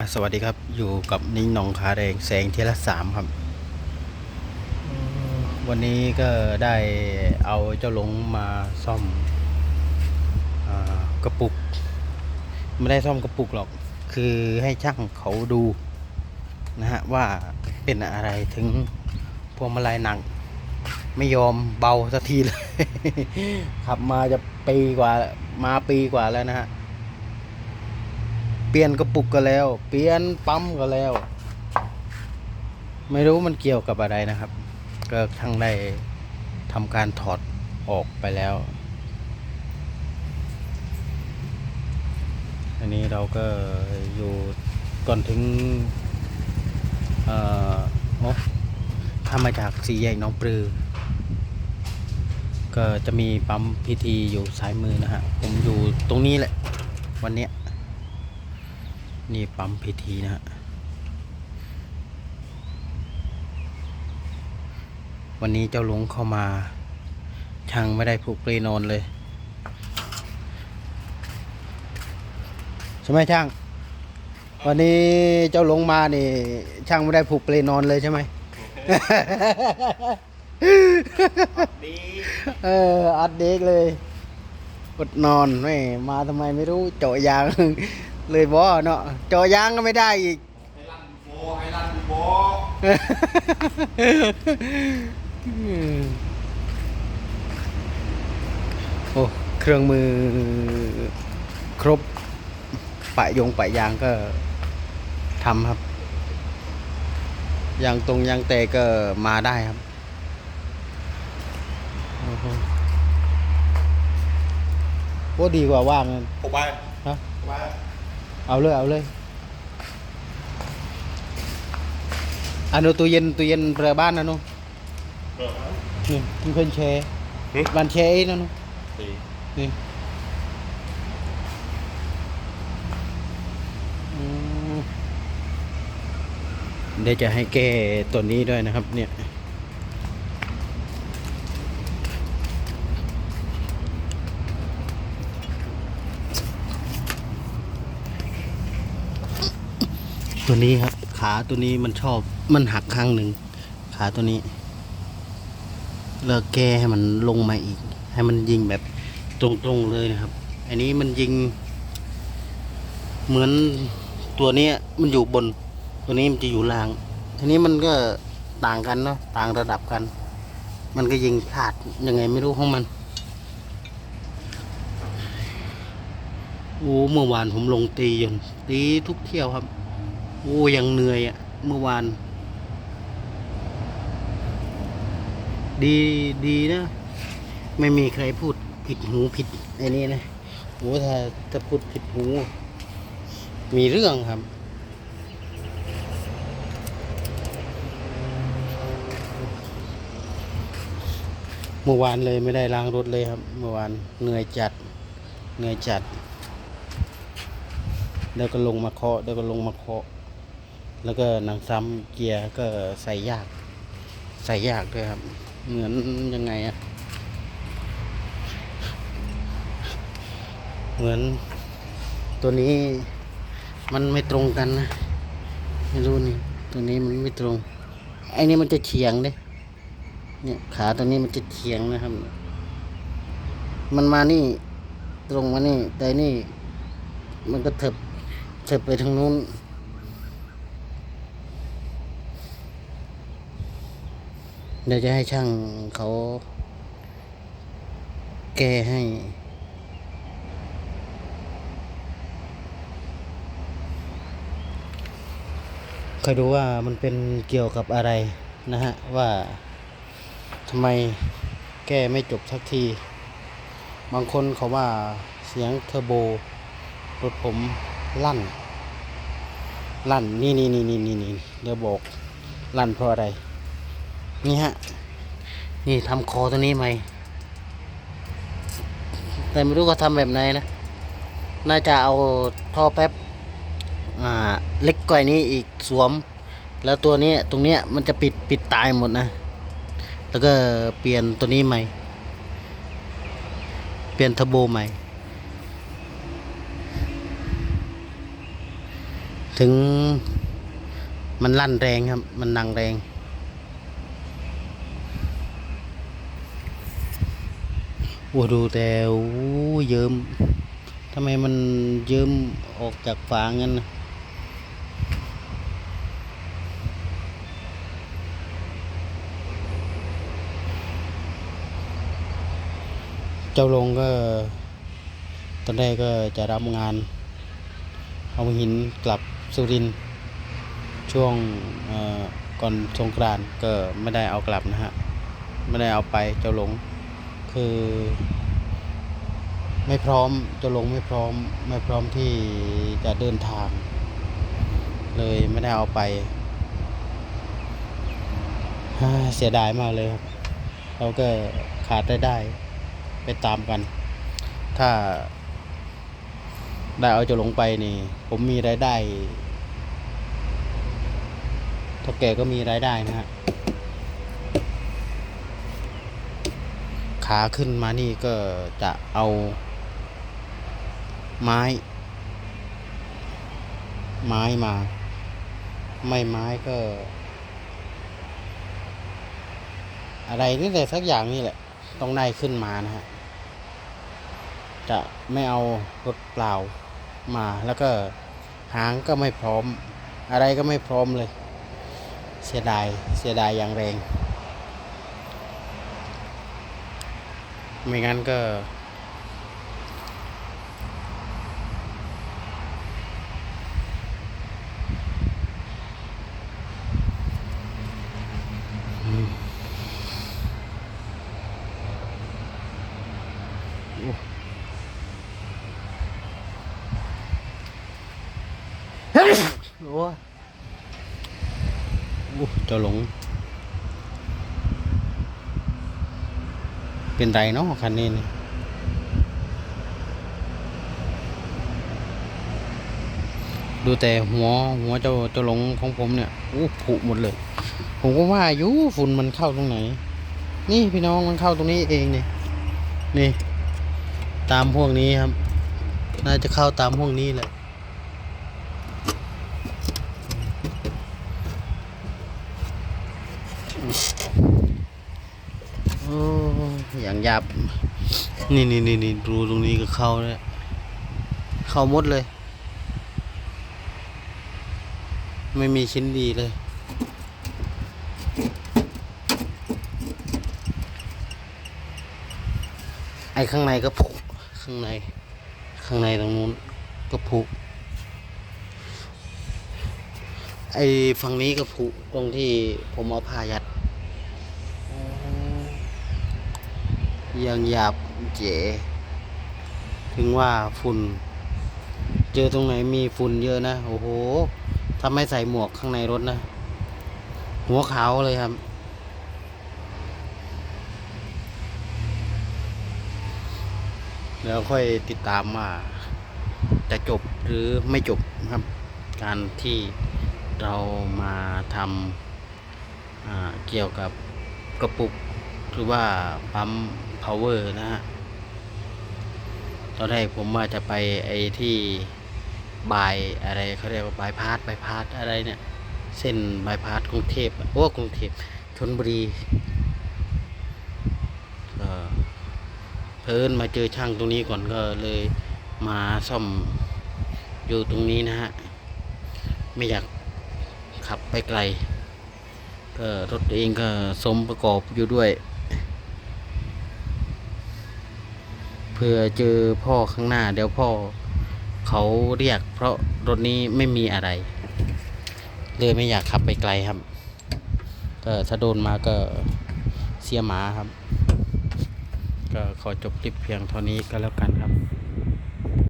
สวัสดีครับอยู่กับนิ้งหนองขาแดงแสงเทละสามครับ วันนี้ก็ได้เอาเจ้าหลงมาซ่อมอกระปุก ไม่ได้ซ่อมกระปุกหรอก คือให้ช่างเขาดูนะฮะว่าเป็นอะไรถึงพวงมาลัยหนัก ไม่ยอมเบาสักทีเลย ขับมาจะปีกว่ามาปีกว่าแล้วนะฮะ เปลี่ยนกระปุกก็แล้ว เปลี่ยนปั๊มก็แล้ว ไม่รู้มันเกี่ยวกับอะไรนะครับ ก็ทั้งได้ทำการถอดออกไปแล้ว อันนี้เราก็อยู่ก่อนถึงเอ่อโอ้ถ้ามาจากสี่แยกน้องปลือ ก็จะมีปั๊มพีทีอยู่ซ้ายมือนะฮะ ผมอยู่ตรงนี้แหละ วันเนี้ย นี่ปั๊มพีทีนะฮะวันนี้เจ้าหลงเข้ามา ช่างไม่ได้ผูกปรีนอนเลย ใช่ไหมช่าง วันนี้เจ้าหลงมานี่ ช่างไม่ได้ผูกปรีนอนเลยใช่ไหมดีเอออัดเด็กเลยอดนอนไม่มาทำไมไม่รู้เจาะยาง เลยบ่เนาะเจาะยางก็ไม่ได้อีกไฮลันโบไฮลันโบโอ้เครื่องมือครบปะยงปะยางก็ทำครับยางตรงยางเตะก็มาได้ครับโอ้โหโอ้ดีกว่าว่างนะหกใบฮะหกใบ เอาเลยเอาเลยอันนู้นตู้เย็นตู้เย็นเรือบ้านนะนู้นเออนี่ที่เพิ่นแชร์หึบ้านแชร์อีกนะนู้นสี่นี่อืมเดี๋ยวจะให้แก้ตัวนี้ด้วยนะครับ เนี่ย ตัวนี้ครับ ขาตัวนี้มันชอบมันหักข้างหนึ่งขาตัวนี้เลิกแก้ให้มันลงมาอีก ให้มันยิงแบบตรงๆเลยนะครับ อันนี้มันยิง เหมือนตัวนี้มันอยู่บน ตัวนี้มันจะอยู่ล่าง ทีนี้มันก็ต่างกันเนาะต่างระดับกัน มันก็ยิงพลาดยังไงไม่รู้ของมันโอ้เมื่อวานผมลงตียนตีทุกเที่ยวครับ โอ้ยังเหนื่อยอะเมื่อวาน ดีดีนะ ไม่มีใครพูดผิดหูผิดไอ้นี่นะโอ้ถ้าถ้าพูดผิดหู มีเรื่องครับ เมื่อวานเลยไม่ได้ล้างรถเลยครับ เมื่อวานเหนื่อยจัดเหนื่อยจัดแล้วก็ลงมาเคาะแล้วก็ลงมาเคาะ แล้วก็หนังซ้ำเกียร์ก็ใส่ยาก ใส่ยากด้วยครับ เหมือนยังไงอะเหมือนตัวนี้มันไม่ตรงกันนะ ไม่รู้นี่ ตัวนี้มันไม่ตรง ไอ้นี่มันจะเฉียงเด้เนี่ยขาตัวนี้มันจะเฉียงนะครับ มันมานี่ตรงมานี่ แต่นี่ มันก็เถิบเถิบไปทางนู้น เดี๋ยวจะให้ช่างเขาแก้ให้ คอยดูว่ามันเป็นเกี่ยวกับอะไรนะฮะ ว่าทำไมแก้ไม่จบสักที บางคนเขาว่าเสียงเทอร์โบรถผมลั่น ลั่น นี่นี่นี่นี่นี่นี่เดี๋ยวบอกลั่นเพราะอะไร นี่ฮะ นี่ทำคอตัวนี้ใหม่ แต่ไม่รู้เขาทำแบบไหนนะ น่าจะเอาท่อแป๊บ อ่า เล็กกว่านี้อีกสวม แล้วตัวนี้ตรงเนี้ยมันจะปิดปิดตายหมดนะ แล้วก็เปลี่ยนตัวนี้ใหม่ เปลี่ยนเทอร์โบใหม่ ถึงมันลั่นแรงครับ มันนังแรง โอ้ดูแต่โอ้เยิ้มทำไมมันเยิ้มออกจากฝางั้นนะเจ้าลงก็ ตอนแรกก็จะรับงาน เอาหินกลับสุรินช่วงก่อนสงกรานก็ไม่ได้เอากลับนะฮะ ไม่ได้เอาไปเจ้าหลง คือไม่พร้อมจะลงไม่พร้อม ไม่พร้อมที่จะเดินทาง เลยไม่ได้เอาไป เสียดายมากเลยครับ เราก็ขาดได้ได้ ไปตามกัน ถ้า ได้เอาจะลงไปนี่ ผมมีรายได้เท่าแก่ก็มีรายได้นะฮะ ขาขึ้นมานี่ก็จะเอาไม้ ไม้มา ไม่ไม้ก็ อะไรนี่แต่สักอย่างนี่แหละ ต้องได้ขึ้นมานะฮะ จะไม่เอารถเปล่ามาแล้วก็หางก็ไม่พร้อม อะไรก็ไม่พร้อมเลย เสียดาย เสียดายอย่างแรง ไม่งั้นก็ โอ้ยโอ้เจ้าหลง เป็นไรเนาะคันนี้นี่ดูแต่หัวหัวเจ้าเจ้าหลงของผมเนี่ยอู้ผุหมดเลย ผมก็ว่าอยู่ฝุ่นมันเข้าตรงไหน นี่พี่น้องมันเข้าตรงนี้เองนี่นี่ ตามพวกนี้ครับ น่าจะเข้าตามพวกนี้แหละ โอ้ อย่างยับ นี่นี่นี่นี่รูตรงนี้ก็เข้าเลยเข้าหมดเลย ไม่มีชิ้นดีเลย ไอ้ข้างในก็ผุข้างใน ข้างในตรงนู้นก็ผุไอ้ฝั่งนี้ก็ผุตรงที่ผมเอาผ้ายัด ยังหยาบเจ๋ถึงว่าฝุ่น เจอตรงไหนมีฝุ่นเยอะนะ โอ้โหถ้าไม่ใส่หมวกข้างในรถนะ หัวขาวเลยครับ แล้วค่อยติดตามว่า จะจบหรือไม่จบครับ การที่เรามาทำเกี่ยวกับกระปุก หรือว่าปั๊ม power นะฮะ ตอนแรกผมว่าจะไปไอ้ที่บายอะไรเขาเรียกว่าบายพาสบายพาสอะไรเนี่ย เส้นบายพาสกรุงเทพอะโอ้กรุงเทพชนบุรีเพิ่นมาเจอช่างตรงนี้ก่อนก็เลยมาซ่อมอยู่ตรงนี้นะฮะ ไม่อยากขับไปไกลก็รถเองก็สมประกอบอยู่ด้วย เพื่อเจอพ่อข้างหน้า เดี๋ยวพ่อเขาเรียก เพราะรถนี้ไม่มีอะไร เลยไม่อยากขับไปไกลครับก็ถ้าโดนมาก็เสียหมาครับ ก็ขอจบคลิปเพียงเท่านี้ก็แล้วกัน